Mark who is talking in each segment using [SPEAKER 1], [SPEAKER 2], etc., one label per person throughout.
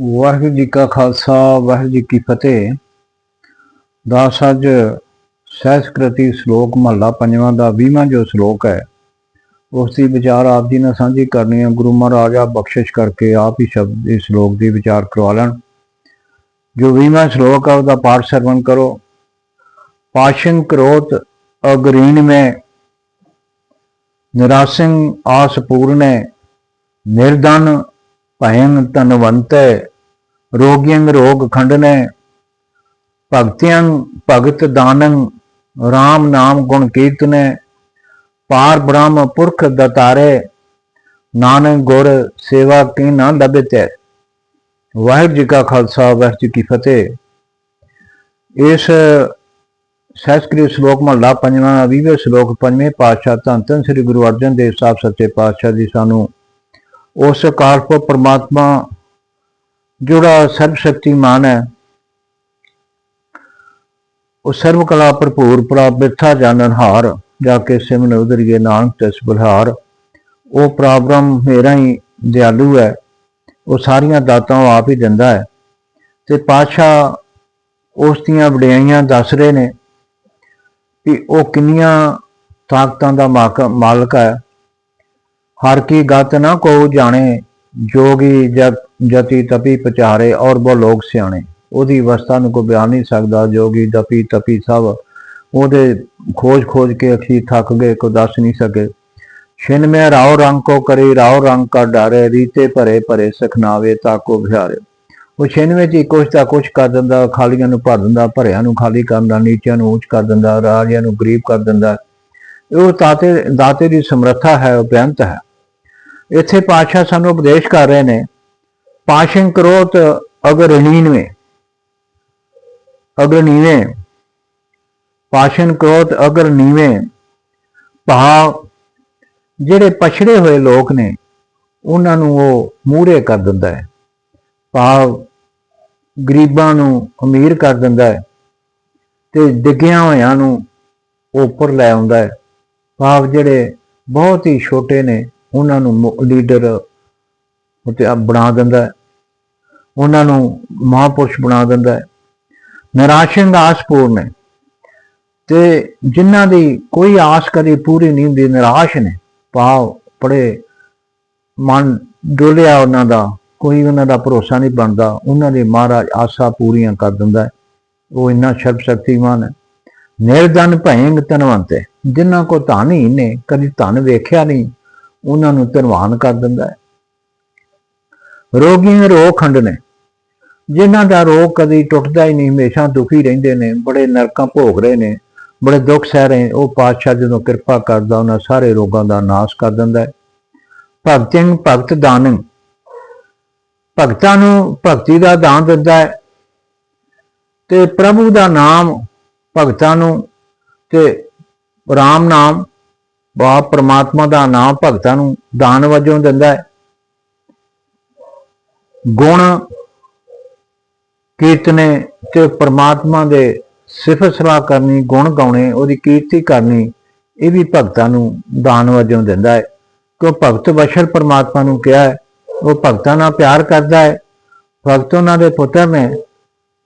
[SPEAKER 1] ਵਾਹਿਗੁਰੂ ਜੀ ਕਾ ਖਾਲਸਾ, ਵਾਹਿਗੁਰੂ ਜੀ ਕੀ ਫਤਿਹ। ਦਾਸ ਅੱਜ ਸਹਿਸਕ੍ਰਿਤੀ ਸ਼ਲੋਕ ਮਹੱਲਾ ਪੰਜਵਾਂ ਦਾ 20ਵਾਂ ਜੋ ਸ਼ਲੋਕ ਹੈ, ਉਸ ਦੀ ਵਿਚਾਰ ਆਪ ਜੀ ਨਾਲ ਸਾਂਝੀ ਕਰਨੀ ਹੈ। ਗੁਰੂ ਮਹਾਰਾਜ ਆਪ ਬਖਸ਼ਿਸ਼ ਕਰਕੇ ਆਪ ਹੀ ਸ਼ਬਦ ਇਸ ਸ਼ਲੋਕ ਦੀ ਵਿਚਾਰ ਕਰਵਾ ਲੈਣ। ਜੋ 20ਵਾਂ ਸ਼ਲੋਕ ਹੈ, ਉਹਦਾ ਪਾਠ ਸਰਵਣ ਕਰੋ। ਪਾਸ਼ਨ ਕਰੋਤ ਅਗਰੀਣ ਮੈਂ, ਨਿਰਾਸਿੰ ਆਸ ਪੂਰਨੇ, ਨਿਰਧਨ ਭਯੰ ਤਨਵੰਤੈ ਰੋਗਿਯੰ ਰੋਗ ਖੰਡਨੈ ਭਗਤਿਯੰ ਭਗਤ ਦਾਨੰ RAM ਨਾਮ ਗੁਣ ਕੀਰਤਨੈ, ਪਾਰ ਬ੍ਰਹਮ ਪੁਰਖ ਦਤਾਰੇ, ਨਾਨਕ ਗੁਰ ਸੇਵਾ ਕੀ ਨਾ ਲਭਿਤੈ। ਵਾਹਿਗੁਰੂ ਜੀ ਕਾ ਖਾਲਸਾ, ਵਾਹਿਗੁਰੂ ਜੀ ਕੀ ਫਤਿਹ। ਇਸ ਸੰਸਕ੍ਰਿਤ ਸ਼ਲੋਕ ਮਹਲਾ ਪੰਜਵਾਂ 20ਵੇਂ ਸ਼ਲੋਕ ਪੰਜਵੇਂ ਪਾਤਸ਼ਾਹ ਧੰਨ ਧੰਨ ਸ੍ਰੀ ਗੁਰੂ ਅਰਜਨ ਦੇਵ ਸਾਹਿਬ ਸੱਚੇ ਪਾਤਸ਼ਾਹ ਜੀ ਸਾਨੂੰ ਉਸ ਕਾਲਪੁਰ ਪਰਮਾਤਮਾ ਜਿਹੜਾ ਸਰਬ ਸ਼ਕਤੀਮਾਨ ਹੈ, ਉਹ ਸਰਬ ਕਲਾ ਭਰਪੂਰ ਪ੍ਰਭ ਬਿਰਥਾ ਜਾਣਨ ਹਾਰ, ਜਾ ਕੇ ਸਿਮਨ ਉਦਰੀਏ ਨਾਨਕ ਤਿਸ ਬੁਲਹਾਰ। ਉਹ ਪ੍ਰਬ੍ਰਹਮ ਮੇਰਾ ਹੀ ਦਿਆਲੂ ਹੈ, ਉਹ ਸਾਰੀਆਂ ਦਾਤਾਂ ਆਪ ਹੀ ਦਿੰਦਾ ਹੈ। ਤੇ ਪਾਤਸ਼ਾਹ ਉਸ ਦੀਆਂ ਵਡਿਆਈਆਂ ਦੱਸ ਰਹੇ ਨੇ ਕਿ ਉਹ ਕਿੰਨੀਆਂ ਤਾਕਤਾਂ ਦਾ ਮਾਕ- ਮਾਲਕ ਹੈ। ਹਰ ਕੀ ਗਤ ਨਾ ਕੋ ਜਾਣੇ, ਜੋਗੀ ਜਗ ਜਤੀ ਤਪੀ ਪਚਾਰੇ ਔਰ ਬੋ ਲੋਕ ਸਿਆਣੇ। ਉਹਦੀ ਅਵਸਥਾ ਨੂੰ ਕੋਈ ਬਿਆਨ ਨਹੀਂ ਸਕਦਾ, ਜੋਗੀ ਦਪੀ ਤਪੀ ਸਭ ਉਹਦੇ ਖੋਜ ਖੋਜ ਕੇ ਅਖੀ ਥੱਕ ਗਏ ਕੋ ਦੱਸ ਨਹੀਂ ਸਕੇ। ਛਿਨ ਮੈਂ ਰਾਉ ਰੰਗ ਕੋ ਕਰੀ ਰਾਉ ਰੰਗ ਕਾ ਡਾਰੇ, ਰੀਤੇ ਭਰੇ ਭਰੇ ਸਖਨਾਵੇ ਤਾਕੋ ਬਿਹਾਰੇ ਉਹ ਛਿਨ ਵਿੱਚ ਹੀ ਕੁਛ ਤਾਂ ਕੁਛ ਕਰ ਦਿੰਦਾ, ਖਾਲੀਆਂ ਨੂੰ ਭਰ ਦਿੰਦਾ, ਭਰਿਆਂ ਨੂੰ ਖਾਲੀ ਕਰਦਾ ਨੀਚਿਆਂ ਨੂੰ ਉੱਚ ਕਰ ਦਿੰਦਾ, ਰਾਜਿਆਂ ਨੂੰ ਗਰੀਬ ਕਰ ਦਿੰਦਾ। ਉਹ ਤਾਤੇ ਦਾਤੇ ਦੀ ਸਮਰੱਥਾ ਹੈ, ਉਹ ਬੇਅੰਤ ਹੈ। ਇੱਥੇ ਪਾਤਸ਼ਾਹ ਸਾਨੂੰ ਉਪਦੇਸ਼ ਕਰ ਰਹੇ ਨੇ ਪਾਸ਼ਨ ਕਰੋਤ ਅਗਰ ਨੀਨਵੇਂ ਅਗਰ ਨੀਵੇਂ ਪਾਸ਼ਨ ਕਰੋਤ ਅਗਰ ਨੀਵੇਂ ਭਾਵ ਜਿਹੜੇ ਪਛੜੇ ਹੋਏ ਲੋਕ ਨੇ ਉਹਨਾਂ ਨੂੰ ਉਹ ਮੂਹਰੇ ਕਰ ਦਿੰਦਾ ਹੈ ਭਾਵ ਗਰੀਬਾਂ ਨੂੰ ਅਮੀਰ ਕਰ ਦਿੰਦਾ ਹੈ ਤੇ ਡਿੱਗਿਆਂ ਹੋਇਆਂ ਨੂੰ ਉੱਪਰ ਲੈ ਆਉਂਦਾ ਹੈ ਭਾਵ ਜਿਹੜੇ ਬਹੁਤ ਹੀ ਛੋਟੇ ਨੇ ਉਹਨਾਂ ਨੂੰ ਲੀਡਰ ਉਤੇ ਬਣਾ ਦਿੰਦਾ ਹੈ ਉਹਨਾਂ ਨੂੰ ਮਹਾਪੁਰਸ਼ ਬਣਾ ਦਿੰਦਾ ਹੈ। ਨਿਰਾਸ਼ਨ ਦਾ ਆਸਪੂਰਨ ਹੈ ਤੇ ਜਿਨ੍ਹਾਂ ਦੀ ਕੋਈ ਆਸ ਕਦੇ ਪੂਰੀ ਨਹੀਂ ਹੁੰਦੀ, ਨਿਰਾਸ਼ ਨੇ। ਭਾਵ ਬੜੇ ਮਨ ਡੋਲਿਆ ਉਹਨਾਂ ਦਾ, ਕੋਈ ਉਹਨਾਂ ਦਾ ਭਰੋਸਾ ਨਹੀਂ ਬਣਦਾ। ਉਹਨਾਂ ਦੇ ਮਹਾਰਾਜ ਆਸਾਂ ਪੂਰੀਆਂ ਕਰ ਦਿੰਦਾ ਹੈ। ਉਹ ਇੰਨਾ ਸਰਬ ਸ਼ਕਤੀਮਾਨ ਹੈ ਨਿਰਧਨ ਭੈਂਗ ਹੈ ਜਿਨ੍ਹਾਂ ਕੋ ਧਨ ਹੀ ਨੇ, ਕਦੀ ਧਨ ਵੇਖਿਆ ਨਹੀਂ, ਉਹਨਾਂ ਨੂੰ ਧਨਵਾਨ ਕਰ ਦਿੰਦਾ ਹੈ। ਰੋਗੀ ਰੋਗ ਖੰਡ ਨੇ। ਜਿਨ੍ਹਾਂ ਦਾ ਰੋਗ ਕਦੀ ਟੁੱਟਦਾ ਹੀ ਨਹੀਂ, ਹਮੇਸ਼ਾ ਦੁਖੀ ਰਹਿੰਦੇ ਨੇ, ਬੜੇ ਨਰਕਾਂ ਭੋਗ ਰਹੇ ਨੇ, ਬੜੇ ਦੁੱਖ ਸਹਿ ਰਹੇ ਉਹ ਪਾਤਸ਼ਾਹ ਜਦੋਂ ਕਿਰਪਾ ਕਰਦਾ, ਉਹਨਾਂ ਸਾਰੇ ਰੋਗਾਂ ਦਾ ਨਾਸ਼ ਕਰ ਦਿੰਦਾ ਹੈ। ਭਗਤਿੰ ਭਗਤ ਦਾਨੰ, ਭਗਤਾਂ ਨੂੰ ਭਗਤੀ ਦਾ ਦਾਨ ਦਿੰਦਾ ਹੈ। ਤੇ ਪ੍ਰਭੂ ਦਾ ਨਾਮ ਭਗਤਾਂ ਨੂੰ ਤੇ RAM ਨਾਮ, ਬਾਪ ਪ੍ਰਮਾਤਮਾ ਦਾ ਨਾਮ ਭਗਤਾਂ ਨੂੰ ਦਾਨ ਵਜੋਂ ਦਿੰਦਾ ਹੈ। ਗੁਣ ਕੀਰਤਨੇ ਤੇ ਪ੍ਰਮਾਤਮਾ ਦੇ ਸਿਫਤ ਸਲਾਹ ਕਰਨੀ, ਗੁਣ ਗਾਉਣੇ, ਉਹਦੀ ਕੀਰਤੀ ਕਰਨੀ, ਇਹ ਵੀ ਭਗਤਾਂ ਨੂੰ ਦਾਨ ਵਜੋਂ ਦਿੰਦਾ ਹੈ। ਕਿਉਂ ਭਗਤ ਵਸ਼ਲ ਪ੍ਰਮਾਤਮਾ ਨੂੰ ਕਿਹਾ ਹੈ, ਉਹ ਭਗਤਾਂ ਨਾਲ ਪਿਆਰ ਕਰਦਾ ਹੈ। ਭਗਤ ਉਹਨਾਂ ਦੇ ਪੁੱਤਰ ਨੇ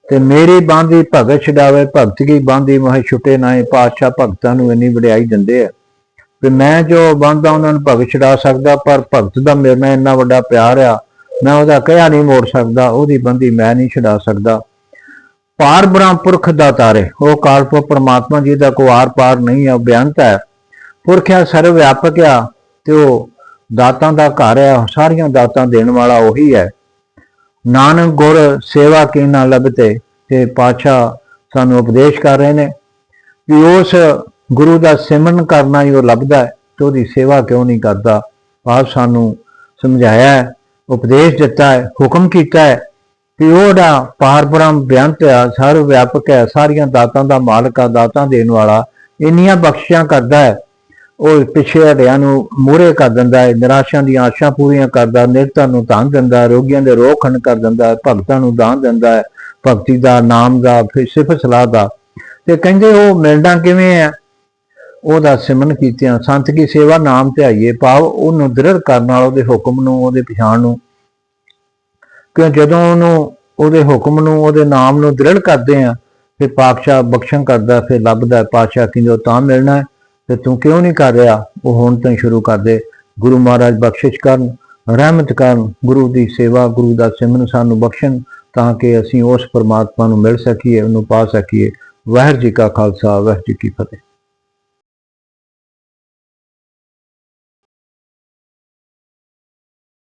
[SPEAKER 1] ਤੇ ਮੇਰੀ ਬਾਂਦੀ ਭਗਤ ਛਡਾਵੇ, ਭਗਤ ਕੀ ਬਾਂਦੀ ਮੋਹ ਛੁਟੇ ਨਾਏ ਪਾਤਸ਼ਾਹ ਭਗਤਾਂ ਨੂੰ ਇੰਨੀ ਵਡਿਆਈ ਦਿੰਦੇ ਆ। ਤੇ ਮੈਂ ਜੋ ਬੰਦਾ ਉਹਨਾਂ ਨੂੰ ਭਗਤ ਛਡਾ ਸਕਦਾ, ਪਰ ਭਗਤ ਦਾ ਮੇਰੇ ਨਾਲ ਇੰਨਾ ਵੱਡਾ ਪਿਆਰ ਆ ਮੈਂ ਉਹਦਾ ਕਹਿਆ ਨਹੀਂ ਮੋੜ ਸਕਦਾ, ਉਹਦੀ ਬੰਦੀ ਮੈਂ ਨਹੀਂ ਛਡਾ ਸਕਦਾ। ਪਾਰ ਬ੍ਰਹਮ ਪੁਰਖ ਦਾ ਤਾਰੇ, ਉਹ ਕਾਲਪ ਪਰਮਾਤਮਾ ਜੀ ਦਾ ਕੋਈ ਆਰ ਪਾਰ ਨਹੀਂ ਹੈ ਉਹ ਬੇਅੰਤ ਹੈ। ਪੁਰਖਿਆ ਸਰਵ ਵਿਆਪਕ ਆ, ਤੇ ਉਹ ਦਾਤਾਂ ਦਾ ਘਰ ਹੈ ਸਾਰੀਆਂ ਦਾਤਾਂ ਦੇਣ ਵਾਲਾ ਉਹੀ ਹੈ। ਨਾਨਕ ਗੁਰ ਸੇਵਾ ਕੀ ਨਾ ਲਬਤੇ ਤੇ ਪਾਤਸ਼ਾਹ ਸਾਨੂੰ ਉਪਦੇਸ਼ ਕਰ ਰਹੇ ਨੇ ਕਿ ਉਸ ਗੁਰੂ ਦਾ ਸਿਮਰਨ ਕਰਨਾ ਹੀ ਉਹ ਲੱਭਦਾ ਹੈ, ਤੇ ਉਹਦੀ ਸੇਵਾ ਕਿਉਂ ਨਹੀਂ ਕਰਦਾ, ਆਪ ਸਾਨੂੰ ਸਮਝਾਇਆ ਹੈ। ਉਪਦੇਸ਼ ਦਿੱਤਾ ਹੈ, ਹੁਕਮ ਕੀਤਾ ਹੈ ਕਿ ਉਹਦਾ ਪਾਰਬ੍ਰਹਮ ਬੇਅੰਤ ਹੈ ਸਰਵ ਵਿਆਪਕ ਹੈ, ਸਾਰੀਆਂ ਦਾਤਾਂ ਦਾ ਮਾਲਕ ਆ, ਦਾਤਾਂ ਦੇਣ ਵਾਲਾ, ਇੰਨੀਆਂ ਬਖਸ਼ਿਸ਼ਾਂ ਕਰਦਾ ਹੈ, ਉਹ ਪਿਛੇ ਹਟਿਆਂ ਨੂੰ ਮੂਹਰੇ ਕਰ ਦਿੰਦਾ ਹੈ, ਨਿਰਾਸ਼ਾਂ ਦੀਆਂ ਆਸ਼ਾਂ ਪੂਰੀਆਂ ਕਰਦਾ ਨਿਰਤਾ ਨੂੰ ਧਨ ਦਿੰਦਾ ਰੋਗੀਆਂ ਦੇ ਰੋਗ ਖੰਡ ਕਰ ਦਿੰਦਾ ਹੈ, ਭਗਤਾਂ ਨੂੰ ਦਾਨ ਦਿੰਦਾ ਹੈ, ਭਗਤੀ ਦਾ ਨਾਮ ਦਾ, ਫਿਰ ਸਿਫਤ ਸਲਾਹ ਦਾ। ਤੇ ਕਹਿੰਦੇ ਉਹ ਮਿਲਣਾ ਕਿਵੇਂ ਹੈ? ਉਹਦਾ ਸਿਮਰਨ ਕੀਤਿਆਂ, ਸੰਤ ਕੀ ਸੇਵਾ ਨਾਮ ਧਿਆਈਏ, ਭਾਵ ਉਹਨੂੰ ਦ੍ਰਿੜ ਕਰਨ ਨਾਲ ਉਹਦੇ ਹੁਕਮ ਨੂੰ, ਉਹਦੇ ਪਛਾਣ ਨੂੰ। ਕਿਉਂ ਜਦੋਂ ਉਹਨੂੰ ਉਹਦੇ ਹੁਕਮ ਨੂੰ, ਉਹਦੇ ਨਾਮ ਨੂੰ ਦ੍ਰਿੜ ਕਰਦੇ ਆ, ਫਿਰ ਪਾਤਸ਼ਾਹ ਬਖਸ਼ਣ ਕਰਦਾ, ਫਿਰ ਲੱਭਦਾ, ਪਾਤਸ਼ਾਹ ਕਹਿੰਦੇ ਉਹ ਤਾਂ ਮਿਲਣਾ ਤੇ ਤੂੰ ਕਿਉਂ ਨਹੀਂ ਕਰ ਰਿਹਾ? ਉਹ ਹੁਣ ਤੋਂ ਹੀ ਸ਼ੁਰੂ ਕਰ ਦੇ ਗੁਰੂ ਮਹਾਰਾਜ ਬਖਸ਼ਿਸ਼ ਕਰਨ, ਰਹਿਮਤ ਕਰਨ, ਗੁਰੂ ਦੀ ਸੇਵਾ, ਗੁਰੂ ਦਾ ਸਿਮਰਨ ਸਾਨੂੰ ਬਖਸ਼ਣ, ਤਾਂ ਕਿ ਅਸੀਂ ਉਸ ਪਰਮਾਤਮਾ ਨੂੰ ਮਿਲ ਸਕੀਏ, ਉਹਨੂੰ ਪਾ ਸਕੀਏ। ਵਾਹਿਗੁਰੂ ਜੀ ਕਾ ਖਾਲਸਾ, ਵਾਹਿਗੁਰੂ ਜੀ ਕੀ ਫਤਿਹ।